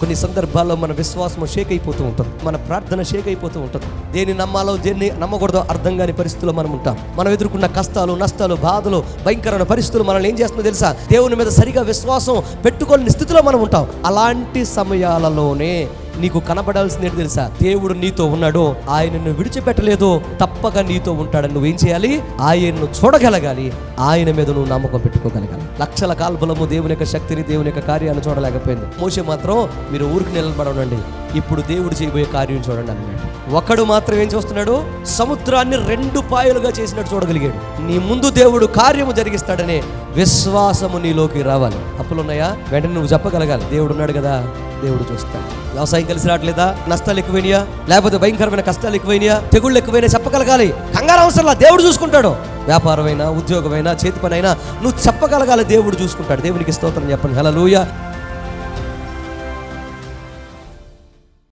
కొన్ని సందర్భాల్లో మన విశ్వాసం షేక్ అయిపోతూ ఉంటుంది. మన ప్రార్థన షేక్ అయిపోతూ ఉంటుంది. దేన్ని నమ్మాలో దేన్ని నమ్మకూడదో అర్థం కాని పరిస్థితుల్లో మనం ఉంటాం. మనం ఎదుర్కొన్న కష్టాలు నష్టాలు బాధలు భయంకరమైన పరిస్థితులు మనల్ని ఏం చేస్తుందో తెలుసా? దేవుని మీద సరిగా విశ్వాసం పెట్టుకోని స్థితిలో మనం ఉంటాం. అలాంటి సమయాలలోనే నీకు కనబడాల్సింది ఏంటి తెలుసా? దేవుడు నీతో ఉన్నాడో ఆయనను విడిచిపెట్టలేదో తప్పక నీతో ఉంటాడని నువ్వేం చేయాలి? ఆయన్ను చూడగలగాలి. ఆయన మీద నువ్వు నమ్మకం పెట్టుకోగలగాలి. లక్షల కాల్బలము దేవుని యొక్క శక్తిని దేవుని యొక్క కార్యాన్ని చూడలేకపోయింది. మోసే మాత్రం మీరు ఊరికి నిలబడండి ఇప్పుడు దేవుడు చేయబోయే కార్యం చూడండి అన్నాడు. ఒకడు మాత్రం ఏం చూస్తున్నాడు? సముద్రాన్ని రెండు పాయలుగా చేసినట్టు చూడగలిగాడు. నీ ముందు దేవుడు కార్యము జరిగిస్తాడనే విశ్వాసము నీలోకి రావాలి. అప్పులు ఉన్నాయా వెంటనే నువ్వు చెప్పగలగాలి. దేవుడు ఉన్నాడు కదా. దేవుడు చూస్తాడు. వ్యవసాయం కలిసి రావట్లేదా? నష్టాలు ఎక్కువైనాయా? లేకపోతే భయంకరమైన కష్టాలు ఎక్కువైనాయా? తెగుళ్ళు ఎక్కువైనా చెప్పగలగాలి. కంగారు అవసరంలా దేవుడు చూసుకుంటాడు. వ్యాపారమైనా ఉద్యోగమైనా చేతి పనైనా నువ్వు చెప్పగలగాలి దేవుడు చూసుకుంటాడు. దేవునికి స్తోత్రం చెప్పండి. హలో